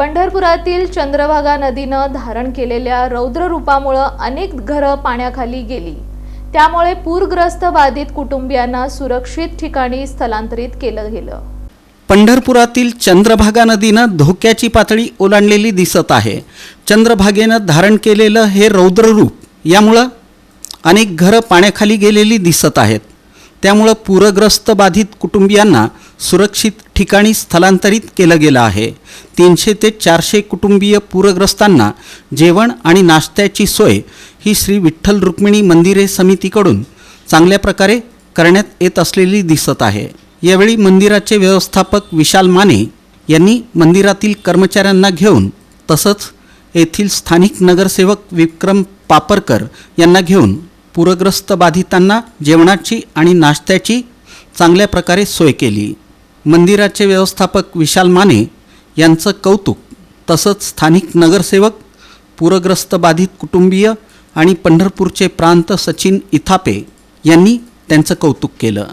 पंढरपुरातील चंद्रभागा नदीनं धारण केलेल्या रौद्ररूपामुळं अनेक घरं पाण्याखाली गेली. त्यामुळे पूरग्रस्त बाधित कुटुंबियांना सुरक्षित ठिकाणी स्थलांतरित केलं गेलं. पंढरपुरातील चंद्रभागा नदीनं धोक्याची पातळी ओलांडलेली दिसत आहे. चंद्रभागेनं धारण केलेलं हे रौद्ररूप यामुळं अनेक घरं पाण्याखाली गेलेली दिसत आहेत. त्यामुळं पूरग्रस्त बाधित कुटुंबियांना सुरक्षित ठिकाणी स्थलांतरित केलं गेलं आहे. तीनशे ते चारशे कुटुंबीय पूरग्रस्तांना जेवण आणि नाश्त्याची सोय ही श्री विठ्ठल रुक्मिणी मंदिरे समितीकडून चांगल्या प्रकारे करण्यात येत असलेली दिसत आहे. यावेळी मंदिराचे व्यवस्थापक विशाल माने यांनी मंदिरातील कर्मचाऱ्यांना घेऊन तसंच येथील स्थानिक नगरसेवक विक्रम पापरकर यांना घेऊन पूरग्रस्त बाधितांना जेवणाची आणि नाश्त्याची चांगल्या प्रकारे सोय केली. मंदिराचे व्यवस्थापक विशाल माने यांचं कौतुक तसंच स्थानिक नगरसेवक पूरग्रस्त बाधित कुटुंबीय आणि पंढरपूरचे प्रांत सचिन इथापे यांनी त्यांचं कौतुक केलं.